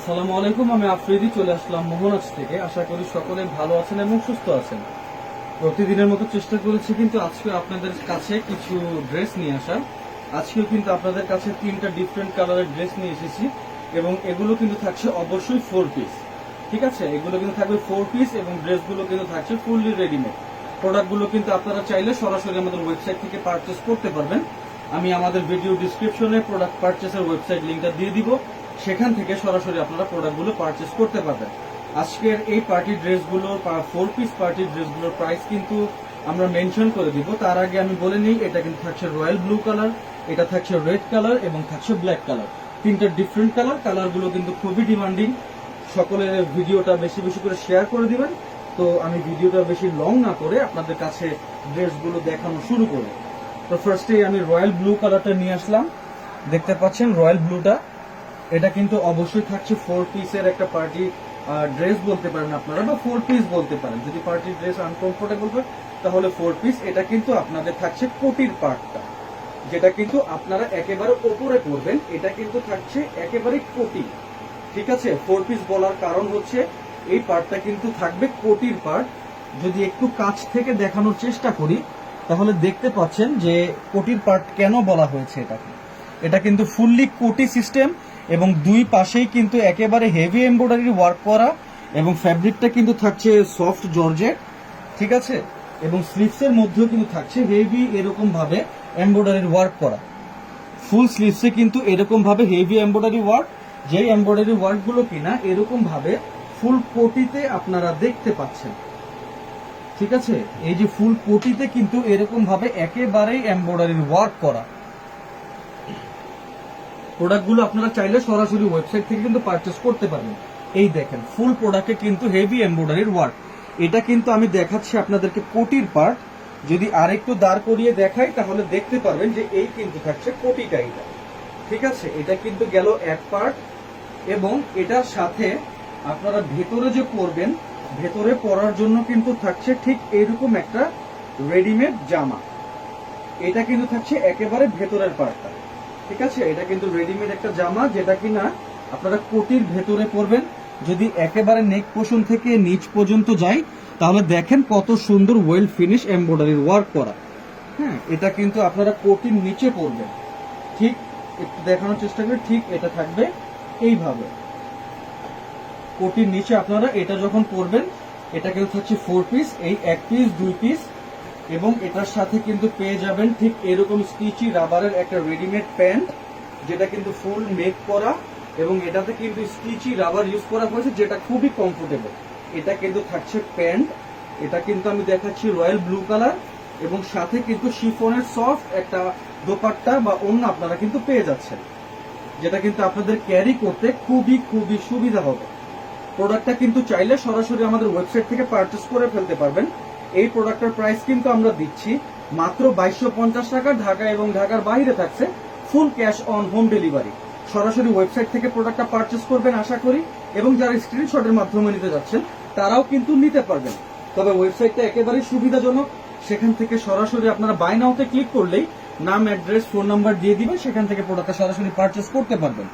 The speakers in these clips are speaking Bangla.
আসসালামু আলাইকুম, আমি আফ্রিদি, চলে আসলাম মোহনাজ থেকে। আশা করি সকলে ভালো আছেন এবং সুস্থ আছেন। প্রতিদিনের মতো চেষ্টা করেছি কিন্তু আজকে আপনাদের কাছে কিছু ড্রেস নিয়ে আসা আজকেও কিন্তু আপনাদের কাছে তিনটা ডিফারেন্ট কালারের ড্রেস নিয়ে এসেছি এবং এগুলো কিন্তু থাকছে অবশ্যই ফোর পিস ঠিক আছে? এগুলো কিন্তু থাকবে ফোর পিস এবং ড্রেসগুলো কিন্তু থাকছে ফুললি রেডিমেড প্রোডাক্টগুলো কিন্তু আপনারা চাইলে সরাসরি আমাদের ওয়েবসাইট থেকে পারচেস করতে পারবেন। আমি আমাদের ভিডিও ডিসক্রিপশনে প্রোডাক্ট পারচেসের ওয়েবসাইট লিঙ্কটা দিয়ে দিব। সেখান থেকে সরাসরি আপনারা প্রোডাক্টগুলো পারচেস করতে পারবেন। আজকের এই পার্টি ড্রেসগুলোর ফোর পিস পার্টি ড্রেসগুলোর প্রাইস কিন্তু আমরা মেনশন করে দিব। তার আগে আমি বলে নিই, এটা কিন্তু থাকছে রয়্যাল ব্লু কালার এটা থাকছে রেড কালার এবং থাকছে ব্ল্যাক কালার তিনটা ডিফারেন্ট কালার কালারগুলো কিন্তু খুবই ডিমান্ডিং সকলের ভিডিওটা বেশি বেশি করে শেয়ার করে দিবেন। তো আমি ভিডিওটা বেশি লং না করে আপনাদের কাছে ড্রেসগুলো দেখানো শুরু করব তো ফার্স্টে আমি রয়্যাল ব্লু কালারটা নিয়ে আসলাম। দেখতে পাচ্ছেন রয়্যাল ব্লুটা এটা কিন্তু অবশ্যই থাকছে ফোর পিসের একটা পার্টি ড্রেস বলতে পারেন আপনারা, বা ফোর পিস বলতে পারেন। যদি পার্টি ড্রেস আনকমফোর্টেবল হয়, তাহলে ফোর পিস এটা কিন্তু আপনাদের থাকছে কোটির পার্টটা যেটা কিন্তু আপনারা একেবারে ওপরে পড়বেন এটা কিন্তু থাকছে একেবারে কোটি ঠিক আছে? ফোর পিস বলার কারণ হচ্ছে, এই পার্টটা কিন্তু থাকবে কোটির পার্ট যদি একটু কাছ থেকে দেখানোর চেষ্টা করি, তাহলে দেখতে পাচ্ছেন যে কোটির পার্ট কেন বলা হয়েছে এটাকে? এটা কিন্তু ফুললি কোটি সিস্টেম এবং দুই পাশেই কিন্তু একেবারে হেভি এমব্রয়ডারি ওয়ার্ক করা এবং ফ্যাব্রিকটা কিন্তু থাকছে সফট জর্জেট ঠিক আছে? এবং স্লিভসের মধ্যেও কিন্তু থাকছে হেভি এরকম ভাবে এমব্রয়ডারি ওয়ার্ক করা। ফুল স্লিভসে কিন্তু এরকম ভাবে হেভি এমব্রয়ডারি ওয়ার্ক যেই এমব্রয়ডারি ওয়ার্কগুলো কিনা এরকম ভাবে ফুল কোটিতে আপনারা দেখতে পাচ্ছেন। ঠিক আছে? এই যে ফুল কোটিতে কিন্তু এরকম ভাবে একেবারেই এমব্রয়ডারি ওয়ার্ক করা। প্রোডাক্টগুলো আপনারা চাইলে সরাসরি ওয়েবসাইট থেকে কিন্তু পারচেস করতে পারবেন। এই দেখেন ফুল প্রোডাক্টে কিন্তু হেভি এমব্রয়ডারির ওয়ার্ক এটা কিন্তু আমি দেখাচ্ছি আপনাদেরকে কোটির পার্ট যদি আরেকটু দাঁড় করিয়ে দেখাই, তাহলে দেখতে পারবেন যে এই কিন্তু থাকছে কোটিটা এটা ঠিক আছে? এটা কিন্তু গেল এক পার্ট এবং এটার সাথে আপনারা ভেতরে যে পরবেন, ভেতরে পরার জন্য কিন্তু থাকছে ঠিক এরকম একটা রেডিমেড জামা। এটা কিন্তু থাকছে একেবারে ভেতরের পার্টটা ঠিক আছে? এটা কিন্তু রেডিমেড একটা জামা যেটা কিনা আপনারা কোটির ভেতরে পরবেন। যদি একেবারে নেক পোষণ থেকে নিচ পর্যন্ত যায়, তাহলে দেখেন কত সুন্দর ওয়েল ফিনিশ এমব্রয়ডারির ওয়ার্ক করা। হ্যাঁ এটা কিন্তু আপনারা কোটির নিচে পরবেন। ঠিক, একটু দেখানোর চেষ্টা করি, ঠিক এটা থাকবে এইভাবে। কোটির নিচে আপনারা এটা যখন পরবেন, এটা কিন্তু হচ্ছে ফোর পিস এই এক পিস দুই পিস এবং এটার সাথে কিন্তু পেয়ে যাবেন ঠিক এরকম স্টিচি রাবারের একটা রেডিমেড প্যান্ট, যেটা কিন্তু ফুল মেক করা এবং এটাতে কিন্তু স্টিচি রাবার ইউজ করা হয়েছে যেটা খুবই কমফোর্টেবল এটা কিন্তু থাকছে প্যান্ট, এটা কিন্তু আমি দেখাচ্ছি রয়্যাল ব্লু কালার এবং সাথে কিন্তু শিফনের সফট একটা দোপাট্টা বা অন্য আপনারা কিন্তু পেয়ে যাচ্ছেন, যেটা কিন্তু আপনাদের ক্যারি করতে খুবই খুবই সুবিধা হবে। প্রোডাক্টটা কিন্তু চাইলে সরাসরি আমাদের ওয়েবসাইট থেকে পারচেস করে ফেলতে পারবেন। এই প্রোডাক্টের প্রাইস কিন্তু আমরা দিচ্ছি মাত্র বাইশশো পঞ্চাশ টাকা, ঢাকা এবং ঢাকার বাইরে থাকছে full cash on home delivery সরাসরি ওয়েবসাইট থেকে প্রোডাক্টটা পারচেস করবেন আশা করি, এবং যারা স্ক্রিনশটের মাধ্যমে নিতে যাচ্ছেন, তারাও কিন্তু নিতে পারবেন। তবে ওয়েবসাইটটা একেবারেই সুবিধাজনক। সেখান থেকে সরাসরি আপনারা বাই নাওতে ক্লিক করলেই নাম অ্যাড্রেস ফোন নাম্বার দিয়ে দিবেন, সেখান থেকে প্রোডাক্টটা সরাসরি পারচেস করতে পারবেন।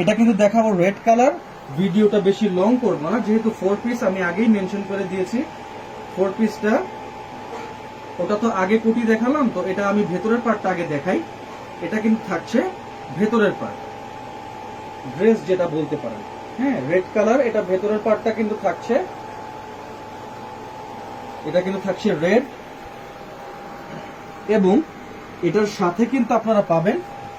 এটা কিন্তু দেখাবো রেড কালার ভিডিওটা বেশি লং করব না, যেহেতু ফোর পিস আমি আগেই মেনশন করে দিয়েছি। ফোর পিসটা ওটা তো আগে কুটি দেখালাম, তো এটা আমি ভেতরের পার্টটা আগে দেখাই। এটা কিন্তু থাকছে ভেতরের পার্ট ড্রেস যেটা বলতে পারেন। হ্যাঁ রেড কালার এটা ভেতরের পার্টটা কিন্তু থাকছে। এটা কিন্তু থাকছে রেড এবং এটার সাথে কিন্তু আপনারা পাবেন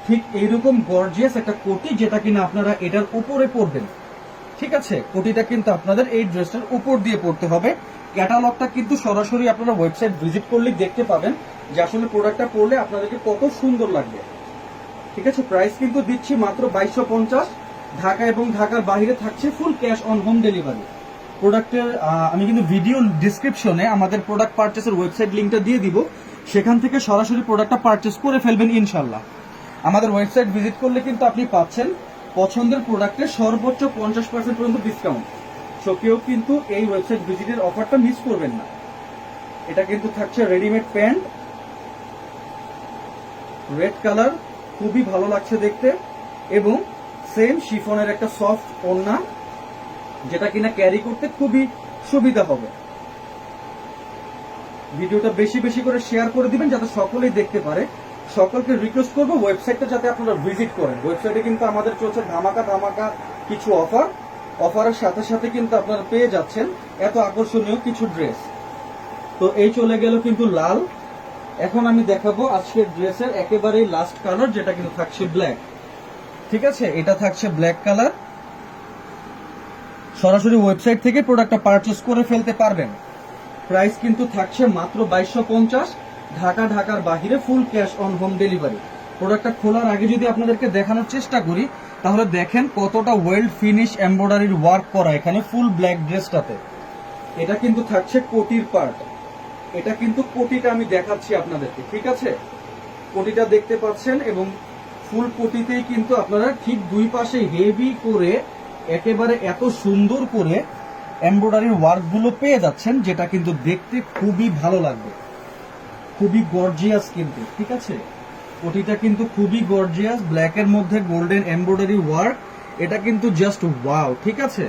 ঠিক এইরকম গর্জিয়াস একটা কোটি, যেটা কিনা আপনারা এটার উপরে পরবেন। ঠিক আছে? কোটিটা কিন্তু আপনাদের এই ড্রেসটার উপর দিয়ে পড়তে হবে। ক্যাটালগটা কিন্তু সরাসরি আপনারা ওয়েবসাইট ভিজিট করলে দেখতে পাবেন যে আসলে প্রোডাক্টটা পরলে আপনাদেরকে কত সুন্দর লাগবে। ঠিক আছে? প্রাইস কিন্তু দিচ্ছি মাত্র বাইশশো পঞ্চাশ। ঢাকা এবং ঢাকার বাইরে থাকছে full cash on home delivery প্রোডাক্টের আমি কিন্তু ভিডিও ডিসক্রিপশনে আমাদের প্রোডাক্ট পারচেসের ওয়েবসাইট লিঙ্কটা দিয়ে দিব। সেখান থেকে সরাসরি প্রোডাক্টটা পারচেস করে ফেলবেন ইনশাল্লাহ আমাদের ওয়েবসাইট ভিজিট করলে কিন্তু আপনি পাচ্ছেন পছন্দের প্রোডাক্টে সর্বোচ্চ পঞ্চাশ পার্সেন্ট পর্যন্ত ডিসকাউন্ট সো কেউ কিন্তু এই ওয়েবসাইট ভিজিটের অফারটা মিস করবেন না। এটা কিন্তু থাকছে রেডিমেড প্যান্ট রেড কালার খুবই ভালো লাগছে দেখতে, এবং সেম শিফনের একটা সফট ওড়না, যেটা কিনা ক্যারি করতে খুবই সুবিধা হবে। ভিডিওটা বেশি বেশি করে শেয়ার করে দিবেন, যাতে সকলেই দেখতে পারে। সকলকে রিকোয়েস্ট করব ওয়েবসাইটটা যাতে আপনারা ভিজিট করেন। ওয়েবসাইটে কিন্তু আমাদের চলছে ধামাকা ধামাকা কিছু অফার অফারের সাথে সাথে কিন্তু আপনারা পেয়ে যাচ্ছেন এত আকর্ষণীয় কিছু ড্রেস তো এই চলে গেল কিন্তু লাল। এখন আমি দেখাবো আজকের ড্রেসের একেবারেই লাস্ট কালার যেটা কিন্তু থাকছে ব্ল্যাক ঠিক আছে? এটা থাকছে ব্ল্যাক কালার সরাসরি ওয়েবসাইট থেকে প্রোডাক্টটা পারচেস করে ফেলতে পারবেন। প্রাইস কিন্তু থাকছে মাত্র বাইশশো পঞ্চাশ। ঢাকা ঢাকার বাহিরে full cash on home delivery প্রোডাক্টটা খোলার আগে যদি আপনাদেরকে দেখানোর চেষ্টা করি, তাহলে দেখেন কতটা ওয়েল ফিনিশ এমব্রয়ডারির ওয়ার্ক করা এখানে ফুল ব্ল্যাক ড্রেসটাতে এটা কিন্তু থাকছে কোটির পার্ট এটা কিন্তু কোটিটা আমি দেখাচ্ছি আপনাদেরকে, ঠিক আছে? কোটিটা দেখতে পাচ্ছেন এবং ফুল কোটিতেই কিন্তু আপনারা ঠিক দুই পাশে হেভি করে, একেবারে এত সুন্দর করে এমব্রয়ডারির ওয়ার্কগুলো পেয়ে যাচ্ছেন, যেটা কিন্তু দেখতে খুবই ভালো লাগবে। খুবই গর্জিয়াস কিন্তু, ঠিক আছে? কোটিটা কিন্তু খুবই গর্জিয়াস ব্ল্যাকের মধ্যে গোল্ডেন এমব্রয়ডারি ওয়ার্ক এটা কিন্তু জাস্ট ওয়াও ঠিক আছে?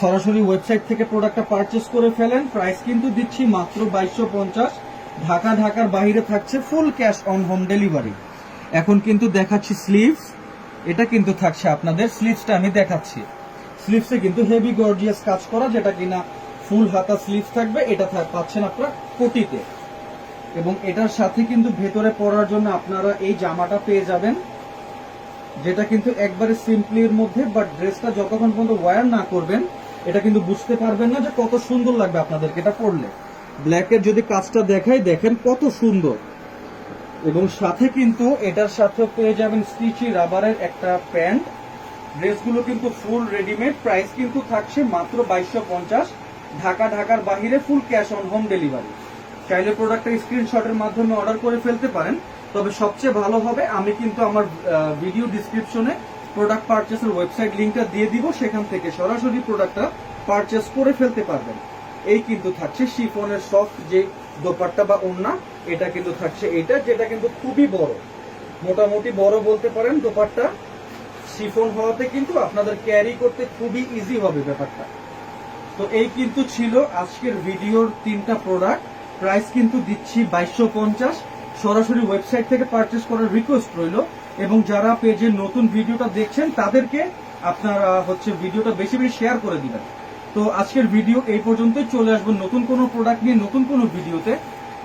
সরাসরি ওয়েবসাইট থেকে প্রোডাক্টটা পারচেস করে ফেলেন প্রাইস কিন্তু দিচ্ছি মাত্র বাইশশো পঞ্চাশ, ঢাকা, ঢাকার বাইরে থাকছে full cash on home delivery এখন কিন্তু দেখাচ্ছি স্লিভস এটা কিন্তু থাকছে আপনাদের স্লিভসটা আমি দেখাচ্ছি। স্লিভসে কিন্তু হেভি গর্জিয়াস কাজ করা, যেটা কিনা ফুল হাতা স্লিভস থাকবে, এটা পাচ্ছেন আপনারা কোটিতে। এবং এটার সাথে কিন্তু ভেতরে পরার জন্য আপনারা এই জামাটা পেয়ে যাবেন, যেটা কিন্তু একবারে সিম্পলির মধ্যে বাট ড্রেসটা যতক্ষণ পর্যন্ত ওয়্যার না করবেন, এটা কিন্তু বুঝতে পারবেন না যে কত সুন্দর লাগবে আপনাদেরকে এটা পরলে। ব্ল্যাকের যদি কাজটা দেখাই, দেখেন কত সুন্দর। এবং সাথে কিন্তু এটার সাথে পেয়ে যাবেন স্টিচি রাবারের একটা প্যান্ট। ড্রেসগুলো কিন্তু ফুল রেডিমেড প্রাইস কিন্তু থাকছে মাত্র বাইশশো ঢাকা ঢাকার বাহিরে full cash on home delivery চাইলে প্রোডাক্টটা স্ক্রিনশটের মাধ্যমে অর্ডার করে ফেলতে পারেন। তবে সবচেয়ে ভালো হবে, আমি কিন্তু আমার ভিডিও ডিসক্রিপশনে প্রোডাক্ট পারচেসের ওয়েবসাইট লিঙ্কটা দিয়ে দিব, সেখান থেকে সরাসরি প্রোডাক্টটা পারচেস করে ফেলতে পারবেন। এই কিন্তু থাকছে শিফনের সফট যে দোপাট্টা বা ওন্না এটা কিন্তু থাকছে এটা, যেটা কিন্তু খুবই বড়। মোটামুটি বড় বলতে পারেন দোপাট্টা। শিফন হওয়াতে কিন্তু আপনাদের ক্যারি করতে খুবই ইজি হবে ব্যাপারটা। তো এই কিন্তু ছিল আজকের ভিডিওর তিনটা প্রোডাক্ট প্রাইস কিন্তু দিচ্ছি বাইশশো পঞ্চাশ। সরাসরি ওয়েবসাইট থেকে পারচেস করার রিকোয়েস্ট রইল। এবং যারা পেজের নতুন ভিডিওটা দেখছেন, তাদেরকে আপনারা হচ্ছে ভিডিওটা বেশি বেশি শেয়ার করে দিবেন। তো আজকের ভিডিও এই পর্যন্তই। চলে আসব নতুন কোনো প্রোডাক্ট নিয়ে, নতুন কোনো ভিডিওতে।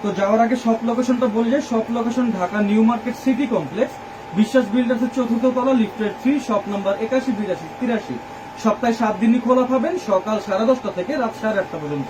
তো যাওয়ার আগে সব লোকেশনটা বলে যায় সব location Dhaka new market city complex. বিশ্বাস বিল্ডার্সের চতুর্থ তলা লিফটের থ্রি শপ নাম্বার একাশি, বিরাশি, তিরাশি। সপ্তাহে সাত দিনই খোলা পাবেন, সকাল সাড়ে দশটা থেকে রাত সাড়ে আটটা পর্যন্ত।